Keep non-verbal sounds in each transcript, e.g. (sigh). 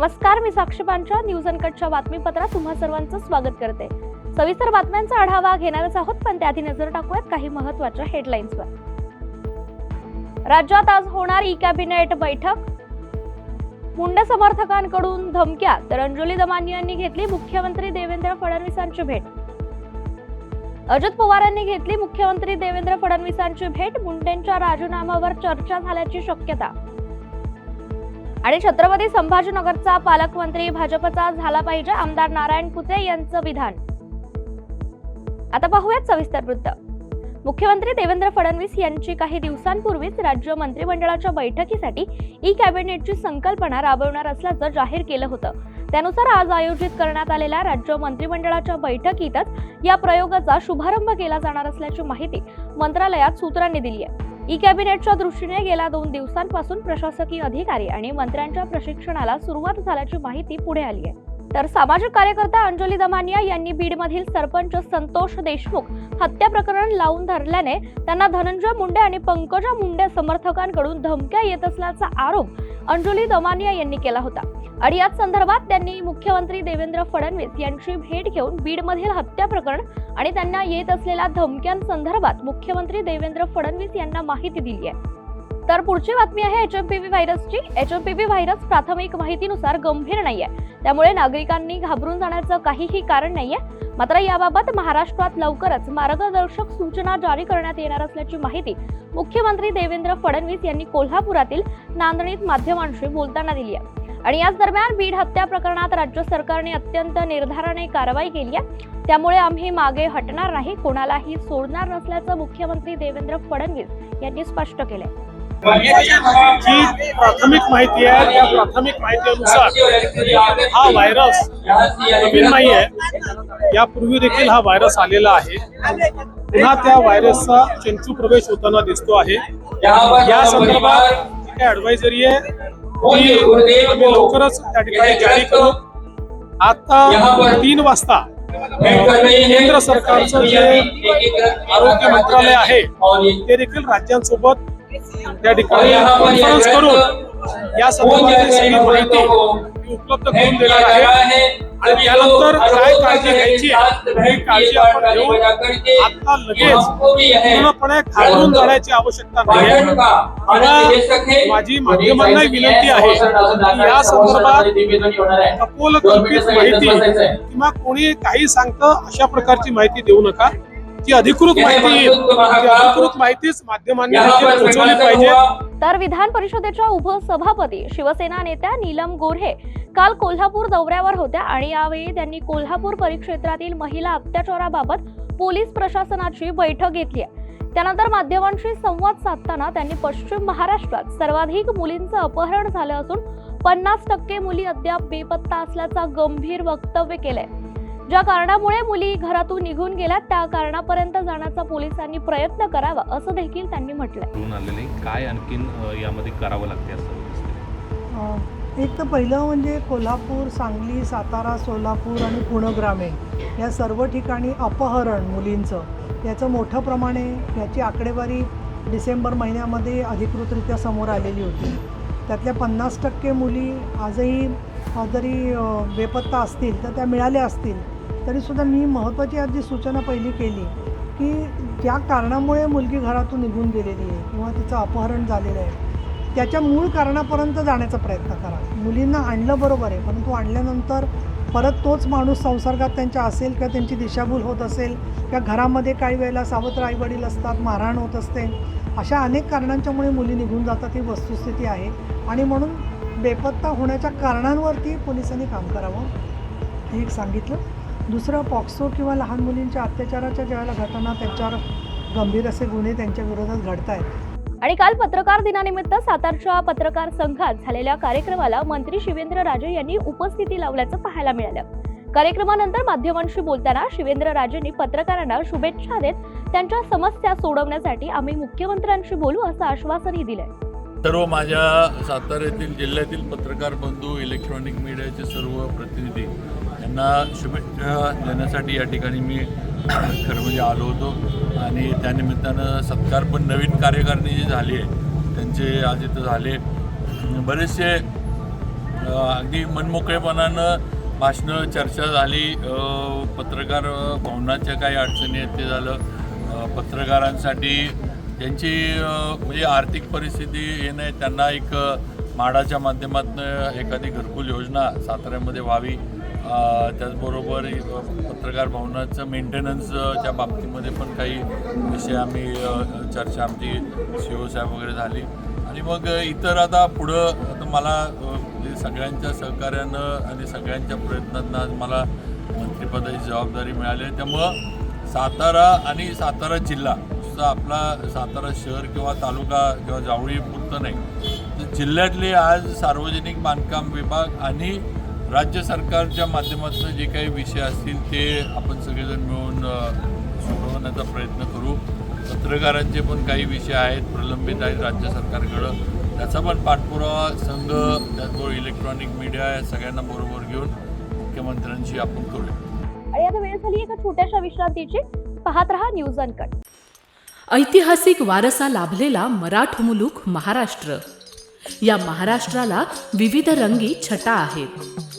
नमस्कार मी साक्षी पांचा न्यूज अनकटच्या बातमीपत्रात तुम्हा सर्वांचं स्वागत करते. सविस्तर बातम्यांचा आढावा घेणारच आहोत पण त्याआधी नजर टाकूयात काही महत्त्वाच्या हेडलाईन्सवर राज्यात आज होणार ई कॅबिनेट बैठक. मुंडे समर्थकांकडून धमक्या तर अंजली दमानी यांनी घेतली मुख्यमंत्री देवेंद्र फडणवीसांची भेट. अजित पवारांनी घेतली मुख्यमंत्री देवेंद्र फडणवीसांची भेट मुंडेंच्या राजीनाम्यावर चर्चा झाल्याची शक्यता. आणि छत्रपती संभाजीनगरचा पालकमंत्री भाजपचा झाला पाहिजे आमदार नारायण पुते यांचं विधान. आता पाहूयात सविस्तर वृत्त. मुख्यमंत्री देवेंद्र फडणवीस यांची काही दिवसांपूर्वीच राज्य मंत्रिमंडळाच्या बैठकीसाठी ई कॅबिनेटची संकल्पना राबवणार असल्याचं जाहीर केलं होतं. त्यानुसार आज आयोजित करण्यात आलेल्या राज्य मंत्रिमंडळाच्या बैठकीतच या प्रयोगाचा शुभारंभ केला जाणार असल्याची माहिती मंत्रालयात सूत्रांनी दिली आहे. ई कॅबिनेटच्या दृष्टीने गेल्या दोन दिवसांपासून प्रशासकीय अधिकारी आणि मंत्र्यांच्या प्रशिक्षणाला सुरुवात झाल्याची माहिती पुढे आली आहे. तर सामाजिक कार्यकर्ता अंजली दमानिया यांनी बीडमधील सरपंच संतोष देशमुख हत्या प्रकरण लावून धरल्याने त्यांना धनंजय मुंडे आणि पंकजा मुंडे समर्थकांकडून धमक्या येत असल्याचा आरोप अंजुली दमानिया यांनी केला होता. आणि याच संदर्भात त्यांनी मुख्यमंत्री देवेंद्र फडणवीस यांची भेट घेऊन बीडमधील हत्या प्रकरण आणि त्यांना येत असलेल्या धमक्यांसंदर्भात मुख्यमंत्री देवेंद्र फडणवीस यांना माहिती दिली आहे. तर पुढची बातमी आहे H M P V व्हायरसची. H M P V virus प्राथमिक माहितीनुसार गंभीर नाही आहे त्यामुळे नागरिकांनी घाबरून जाण्याचं काहीही कारण नाही आहे मात्र याबाबत महाराष्ट्रात लवकरच मार्गदर्शक सूचना जारी करण्यात येणार असल्याची माहिती मुख्यमंत्री देवेंद्र फडणवीस यांनी कोल्हापुरातील नांदणीत माध्यमांशी बोलताना दिली आहे. आणि याच दरम्यान बीड हत्या प्रकरणात राज्य सरकारने अत्यंत निर्धाराने कारवाई केली आहे. त्यामुळे आम्ही मागे हटणार नाही कोणालाही सोडणार नसल्याचं मुख्यमंत्री देवेंद्र फडणवीस यांनी स्पष्ट केलंय. जी प्राथमिक माहिती आहे त्या प्राथमिक माहितीनुसार हा व्हायरस नवीन नाही आहे यापूर्वी देखील हा व्हायरस आलेला आहे. पुन्हा त्या व्हायरसचा चंचू प्रवेश होताना दिसतो आहे. या संदर्भात जी काही ऍडवायझरी आहे ती लवकरच त्या ठिकाणी जारी करू. आता तीन वाजता केंद्र सरकारचं जे आरोग्य मंत्रालय आहे ते देखील राज्यांसोबत त्या ठिकाणी कॉन्फरन्स करून या संदर्भातली सगळी माहिती उपलब्ध करून देणार आहे. आणि त्यानंतर काय काळजी घ्यायची ही काळजी आपण घेऊ आता लगेच पूर्णपणे घाबरून जाण्याची आवश्यकता नाही. माझी माध्यमांना विनंती आहे की या संदर्भात कपोल कल्पित माहिती किंवा कोणी काही सांगतं अशा प्रकारची माहिती देऊ नका. जी अधिकृत माहिती. ती अधिकृत माहितीच माध्यमांनी पोहोचवली पाहिजे. तर विधान परिषदेच्या उपसभापती शिवसेना नेत्या नीलम गोऱ्हे काल कोल्हापूर दौऱ्यावर होत्या आणि यावेळी त्यांनी कोल्हापूर परिक्षेत्रातील महिला अत्याचाराबाबत पोलीस प्रशासनाची बैठक घेतली आहे. त्यानंतर माध्यमांशी संवाद साधताना त्यांनी पश्चिम महाराष्ट्रात सर्वाधिक मुलींचं अपहरण झालं असून पन्नास टक्के मुली अद्याप बेपत्ता असल्याचं गंभीर वक्तव्य केलंय. ज्या कारणामुळे मुली घरातून निघून गेल्या त्या कारणापर्यंत जाण्याचा पोलिसांनी प्रयत्न करावा असं देखील त्यांनी म्हटलंय. आलेले. काय आणखीन यामध्ये करावं लागते असं एक तर पहिलं म्हणजे कोल्हापूर सांगली सातारा सोलापूर आणि पुणे ग्रामीण या सर्व ठिकाणी अपहरण मुलींचं याचं मोठं प्रमाणे याची आकडेवारी डिसेंबर महिन्यामध्ये अधिकृतरित्या समोर आलेली होती. त्यातल्या पन्नास टक्के मुली आजही जरी बेपत्ता असतील तर त्या मिळाल्या असतील. तरीसुद्धा मी महत्त्वाची आधी सूचना पहिली केली की ज्या कारणामुळे मुलगी घरातून निघून गेलेली आहे किंवा तिचं अपहरण झालेलं आहे त्याच्या मूळ कारणापर्यंत जाण्याचा प्रयत्न करा. मुलींना आणलं बरोबर आहे परंतु आणल्यानंतर परत तोच माणूस संसर्गात त्यांच्या असेल किंवा त्यांची दिशाभूल होत असेल किंवा घरामध्ये काही वेळेला सावत्र आईवडील असतात मारहाण होत असते अशा अनेक कारणांच्यामुळे मुली निघून जातात ही वस्तुस्थिती आहे. आणि म्हणून बेपत्ता होण्याच्या कारणांवरती पोलिसांनी काम करावं हे एक सांगितलं. दुसरं पॉक्सो किंवा लहान मुलींच्या अत्याचाराच्या ज्यावेळेला घटना त्यांच्यावर गंभीर असे गुन्हे त्यांच्या विरोधात घडत आहेत आणि काल पत्रकार दिनानिमित्त सातारच्या पत्रकार संघात झालेल्या कार्यक्रमाला मंत्री शिवेंद्र राजे यांनी उपस्थिती लावल्याचं पाहायला मिळालं. कार्यक्रमानंतर माध्यमांशी बोलताना शिवेंद्र राजेंनी पत्रकारांना शुभेच्छा देत त्यांच्या समस्या सोडवण्यासाठी आम्ही मुख्यमंत्र्यांशी बोलू असं आश्वासनही दिलंय. सर्व माझ्या साताऱ्यातील जिल्ह्यातील पत्रकार बंधू इलेक्ट्रॉनिक मीडियाचे सर्व प्रतिनिधी त्यांना शुभेच्छा देण्यासाठी या ठिकाणी मी (clears throat) खरं म्हणजे आलो होतो. आणि त्यानिमित्तानं सत्कार पण नवीन कार्यकारिणी जी झाली आहे त्यांचे आज इथं झाले. बरेचसे अगदी मनमोकळेपणानं भाषणं चर्चा झाली. पत्रकार भवनाच्या काही अडचणी आहेत ते झालं. पत्रकारांसाठी त्यांची म्हणजे आर्थिक परिस्थिती हे नाही त्यांना एक माडाच्या माध्यमातून एखादी घरकुल योजना साताऱ्यामध्ये व्हावी. त्याचबरोबर पत्रकार भवनाचं मेंटेनन्सच्या बाबतीमध्ये पण काही विषय आम्ही चर्चा आमची सी ओ साहेब वगैरे झाली. आणि मग इतर आता पुढं आता मला म्हणजे सगळ्यांच्या सहकार्यानं आणि सगळ्यांच्या प्रयत्नांना आज मला मंत्रिपदाची जबाबदारी मिळाली आहे. त्यामुळं सातारा आणि सातारा जिल्हा नुसता आपला सातारा शहर किंवा तालुका किंवा जावळी पुरतं नाही. तर जिल्ह्यातले आज सार्वजनिक बांधकाम विभाग आणि राज्य सरकारच्या माध्यमातून जे काही विषय असतील ते आपण सगळेजण मिळून सोडवण्याचा प्रयत्न करू. पत्रकारांचे पण काही विषय आहेत प्रलंबित आहेत राज्य सरकारकडं. त्याचा पण पाठपुरावा संघ त्याचबरोबर इलेक्ट्रॉनिक मीडिया या सगळ्यांना बरोबर घेऊन मुख्यमंत्र्यांशी आपण करूया. आणि आता वेळ झाली एका छोट्याशा विश्रांतीची? पाहत रहा न्यूज अनकट ऐतिहासिक वारसा लाभलेला मराठ मुलूक महाराष्ट्र. या महाराष्ट्राला विविध रंगी छटा आहेत.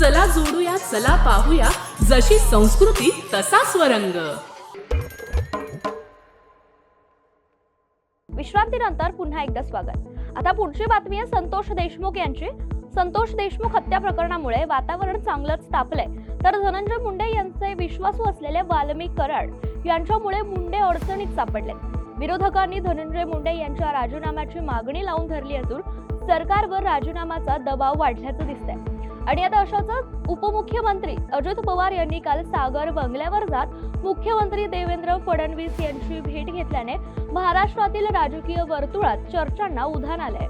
चला जोडूया चला पाहूया. जशी संस्कृती तसा स्वरंग. विश्रांतीनंतर पुन्हा एकदा स्वागत. आता पुढची बातमी आहे संतोष देशमुख यांची. संतोष देशमुख हत्या प्रकरणामुळे वातावरण चांगलंच तापलंय. तर धनंजय मुंडे यांचे विश्वासू असलेले वाल्मिक कराड यांच्यामुळे मुंडे अडचणीत सापडले विरोधकांनी धनंजय मुंडे यांच्या राजीनाम्याची मागणी लावून धरली असून सरकारवर राजीनाम्याचा दबाव वाढल्याचं दिसतंय. आणि आता अशाच उपमुख्यमंत्री अजित पवार यांनी काल सागर बंगल्यावर जात मुख्यमंत्री देवेंद्र फडणवीस यांची भेट घेतल्याने महाराष्ट्रातील राजकीय वर्तुळात चर्चांना उधाण आलंय.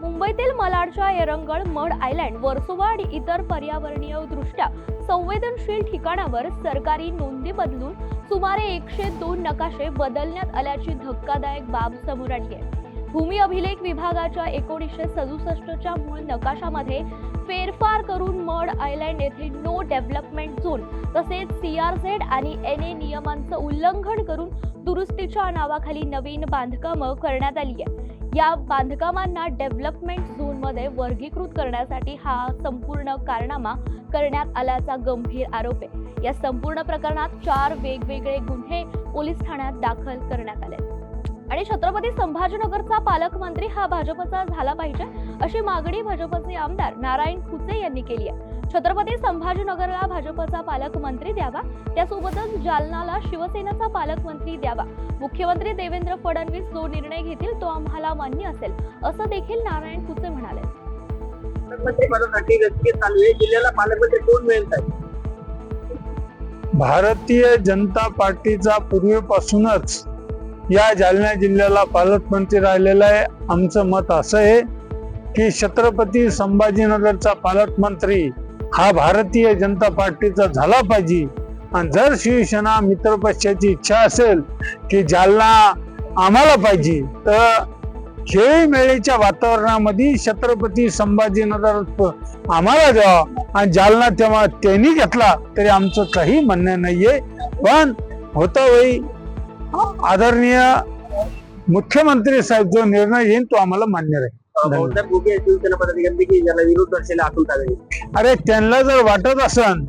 मुंबईतील मलाडच्या एरंगळ मड आयलँड वर्सोवा आणि इतर पर्यावरणीय दृष्ट्या संवेदनशील ठिकाणावर सरकारी नोंदी बदलून सुमारे एकशे दोन नकाशे बदलण्यात आल्याची धक्कादायक बाब समोर आली आहे. भूमी अभिलेख विभागाच्या एकोणीसशे सदुसष्टच्या मूळ नकाशामध्ये फेरफार करून मड आयलँड येथे नो डेव्हलपमेंट झोन तसेच सी आर झेड आणि एन ए नियमांचं उल्लंघन करून दुरुस्तीच्या नावाखाली नवीन बांधकामं करण्यात आली आहे. या बांधकामांना डेव्हलपमेंट झोनमध्ये वर्गीकृत करण्यासाठी हा संपूर्ण कारनामा करण्यात आल्याचा गंभीर आरोप आहे. या संपूर्ण प्रकरणात चार वेगवेगळे गुन्हे पोलीस ठाण्यात दाखल करण्यात आले आणि छत्रपती संभाजीनगरचा पालकमंत्री हा भाजपचा झाला पाहिजे अशी मागणी भाजपचे आमदार नारायण खुचे यांनी केली आहे. छत्रपती संभाजीनगरला भाजपचा पालकमंत्री द्यावा त्यासोबतच जालनाला शिवसेनेचा पालकमंत्री द्यावा. मुख्यमंत्री देवेंद्र फडणवीस जो निर्णय घेतील तो आम्हाला मान्य असेल असं देखील नारायण खुचे म्हणाले. भारतीय जनता पार्टीचा पूर्वीपासूनच या जालना जिल्ह्याला पालकमंत्री राहिलेला आहे. आमचं मत असं आहे की छत्रपती संभाजीनगरचा पालकमंत्री हा भारतीय जनता पार्टीचा झाला पाहिजे. आणि जर शिवसेना मित्रपक्षाची इच्छा असेल की जालना आम्हाला पाहिजे तर खेळीमेळीच्या वातावरणामध्ये छत्रपती संभाजीनगर आम्हाला द्यावा आणि जालना तेव्हा त्यांनी घेतला तरी आमचं काही म्हणणं नाहीये. पण होता वही आदरणीय मुख्यमंत्री साहेब जो निर्णय घेईन तो आम्हाला मान्य राहील. अरे त्यांना जर वाटत असन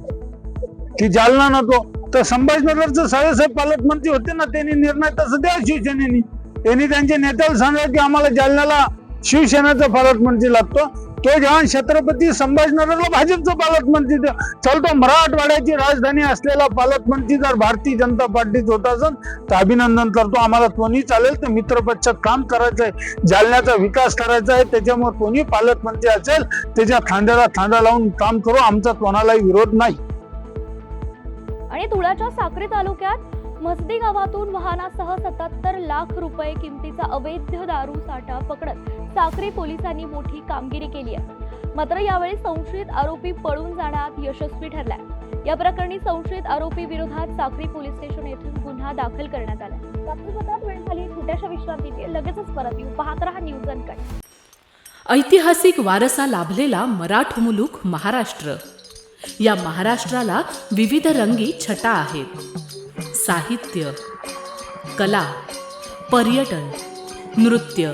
की जालना नको तर संभाजीनगरचं साहेबसाहेब पालकमंत्री होते ना त्यांनी निर्णय तसं द्या शिवसेनेनी. त्यांनी त्यांच्या नेत्याला सांगा की आम्हाला जालन्याला शिवसेनेचा पालकमंत्री लागतो. तो जेव्हा छत्रपती संभाजीनगरला भाजपचा पालकमंत्री चलतो. मराठवाड्याची राजधानी असलेला पालकमंत्री जर भारतीय जनता पार्टीत होत असेल तर अभिनंदन करतो. आम्हाला कोणी चालेल तर मित्रपक्षात काम करायचं आहे जालन्याचा विकास करायचा आहे त्याच्यामुळे कोणी पालकमंत्री असेल त्याच्या खांद्याला खांदा लावून काम करू. आमचा कोणालाही विरोध नाही. आणि धुळ्याच्या साक्री तालुक्यात मसदी गावातून वाहनासह सत्याहत्तर लाख रुपये किमतीचा अवैध दारू साठा पकडत साक्री पोलिसांनी मोठी कामगिरी केली आहे. मात्र यावेळी संशयित आरोपी पळून जाण्यात यशस्वी ठरलाय. या प्रकरणी संशयित आरोपी विरोधात साक्री पोलीस स्टेशन येथून गुन्हा दाखल करण्यात आला बातमीपत्रात वेळ झाली छोट्याशा विश्रांतीचे लगेचच परत येऊ. पाहत राहा न्यूज अनकट ऐतिहासिक वारसा लाभलेला मराठ मुलूक महाराष्ट्र. या महाराष्ट्राला विविध रंगी छटा आहेत. साहित्य कला पर्यटन नृत्य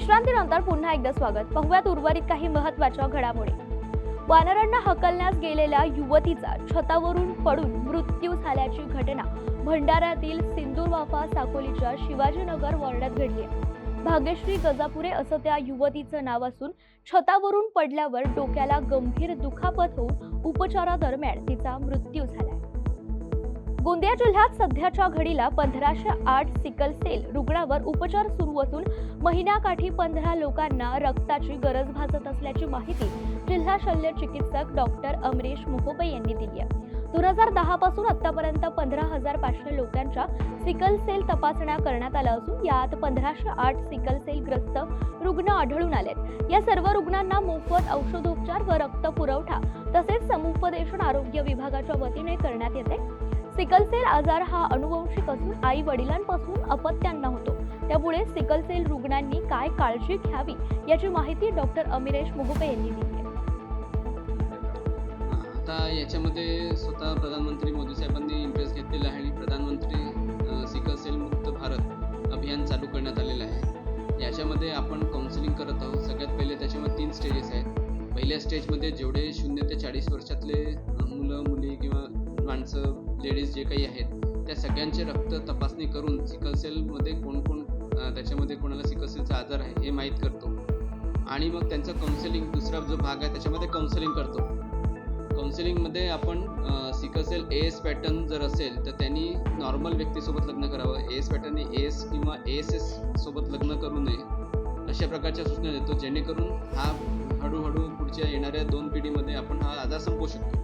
विश्रांतीनंतर पुन्हा एकदा स्वागत. पाहुयात उर्वरित काही महत्त्वाच्या घडामोडी. वानरांना हकलण्यास गेलेल्या युवतीचा छतावरून पडून मृत्यू झाल्याची घटना भंडाऱ्यातील सिंदूरवाफा साकोलीच्या शिवाजीनगर वॉर्डात घडली आहे. भाग्यश्री गजापुरे असं त्या युवतीचं नाव असून छतावरून पडल्यावर डोक्याला गंभीर दुखापत होऊन उपचारादरम्यान तिचा मृत्यू झाला गोंदिया जिल्ह्यात सध्याच्या घडीला पंधराशे आठ सिकल सेल रुग्णावर उपचार सुरू असून महिन्याकाठी पंधरा लोकांना रक्ताची गरज भासत असल्याची माहिती जिल्हा शल्य चिकित्सक डॉक्टर अमरीश मोहोपे यांनी दिली आहे. दोन हजार दहा पासून आतापर्यंत पंधरा हजार पाचशे लोकांच्या सिकल सेल तपासण्या करण्यात आल्या असून यात पंधराशे आठ सिकल सेल ग्रस्त रुग्ण आढळून आलेत. या सर्व रुग्णांना मोफत औषधोपचार व रक्त पुरवठा तसेच समुपदेशन आरोग्य विभागाच्या वतीने करण्यात येते. सिकल सेल आजार हा अनुवंशिक असून आई वडिलांपासून अपत्यांना होतो. त्यामुळे सिकल सेल रुग्णांनी काय काळजी घ्यावी याची माहिती डॉक्टर अमिरेश मोहुपे यांनी दिली आता याच्यामध्ये स्वतः प्रधानमंत्री मोदी साहेबांनी इंटरेस्ट घेतलेला आहे आणि प्रधानमंत्री सिकल सेल मुक्त भारत अभियान चालू करण्यात आलेलं आहे. याच्यामध्ये आपण काउन्सिलिंग करत आहोत. सगळ्यात पहिले त्याच्यामध्ये तीन स्टेजेस आहेत. पहिल्या स्टेजमध्ये जेवढे शून्य ते चाळीस वर्षातले मुलं मुली किंवा माणसं लेडीज जे काही आहेत त्या सगळ्यांचे रक्त तपासणी करून सिकल सेलमध्ये कोण कोण त्याच्यामध्ये कोणाला सिकल सेलचा आजार आहे हे माहीत करतो. आणि मग त्यांचं काउन्सिलिंग दुसरा जो भाग आहे त्याच्यामध्ये काउन्सिलिंग करतो. काउन्सिलिंगमध्ये आपण sickle cell A S pattern जर असेल तर त्यांनी नॉर्मल व्यक्तीसोबत लग्न करावं. ए एस पॅटर्नने ए एस किंवा ए एस एस सोबत लग्न करू नये अशा प्रकारच्या सूचना देतो. जेणेकरून हा हळूहळू पुढच्या येणाऱ्या दोन पिढीमध्ये आपण हा आजार संपवू शकतो.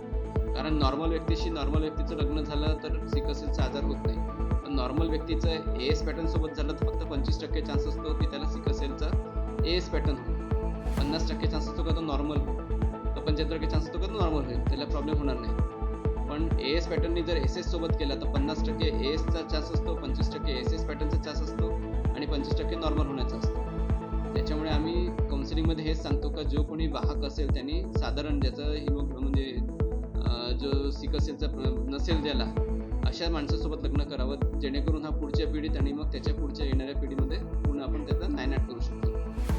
कारण नॉर्मल व्यक्तीशी नॉर्मल व्यक्तीचं लग्न झालं तर सिकल आजार होत नाही. पण नॉर्मल व्यक्तीचं ए एस पॅटर्न सोबत झालं तर फक्त पंचवीस टक्के चान्स असतो की त्याला सिकसेलचा ए एस पॅटर्न होईल. पन्नास टक्के चान्स असतो का तो नॉर्मल होईल तर पंच्याहत्तर टक्के चान्स असतो का तो नॉर्मल होईल? त्याला प्रॉब्लेम होणार नाही. पण ए एस पॅटर्ननी जर एस एस सोबत केला तर पन्नास टक्के ए एसचा चान्स असतो पंचवीस टक्के एस एस पॅटर्नचा चान्स असतो आणि पंचवीस टक्के नॉर्मल होण्याचा असतो. त्याच्यामुळे आम्ही काउन्सिलिंगमध्ये हेच सांगतो का जो कोणी वाहक असेल त्यांनी साधारण ज्याचं हिमो म्हणजे जो सिकसेलचा नसेल ज्याला अशा माणसासोबत लग्न करावं जेणेकरून हा पुढच्या पिढीत आणि मग त्याच्या पुढच्या येणाऱ्या पिढीमध्ये पूर्ण आपण त्याचा नायनाट करू शकतो.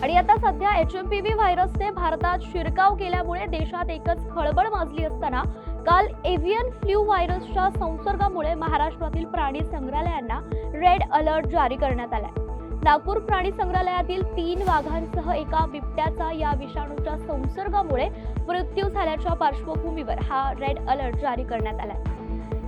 आणि आता सध्या एच एम पी व्ही व्हायरसने भारतात शिरकाव केल्यामुळे देशात एकच खळबळ माजली असताना काल एव्हियन फ्ल्यू व्हायरसच्या संसर्गामुळे महाराष्ट्रातील प्राणी संग्रहालयांना रेड अलर्ट जारी करण्यात आलाय. नागपूर प्राणी संग्रहालयातील तीन वाघांसह एका बिबट्याचा या विषाणूच्या संसर्गामुळे मृत्यू झाल्याच्या पार्श्वभूमीवर हा रेड अलर्ट जारी करण्यात आला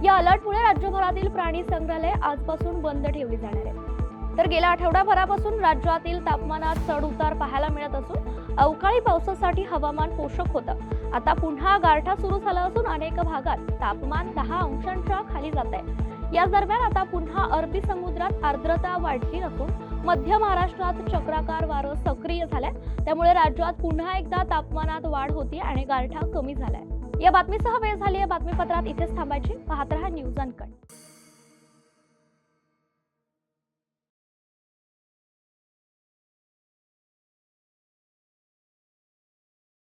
या अलर्टमुळे राज्यभरातील प्राणी संग्रहालय आजपासून बंद ठेवली जाणार आहे तर गेल्या आठवड्याभरापासून राज्यातील तापमानात चढ उतार पाहायला मिळत असून अवकाळी पावसासाठी हवामान पोषक होतं. आता पुन्हा गारठा सुरू झाला असून अनेक भागात तापमान दहा अंशांच्या खाली जात आहे याच दरम्यान आता पुन्हा अरबी समुद्रात आर्द्रता वाढली असून मध्य महाराष्ट्रात चक्राकार वारं सक्रिय झालंय. त्यामुळे राज्यात पुन्हा एकदा तापमानात वाढ होती आणि गारठा कमी झालाय. या बातमीसह वेळ झाली या बातमीपत्रात इथेच थांबायची. पाहत रहा न्यूज अनकट.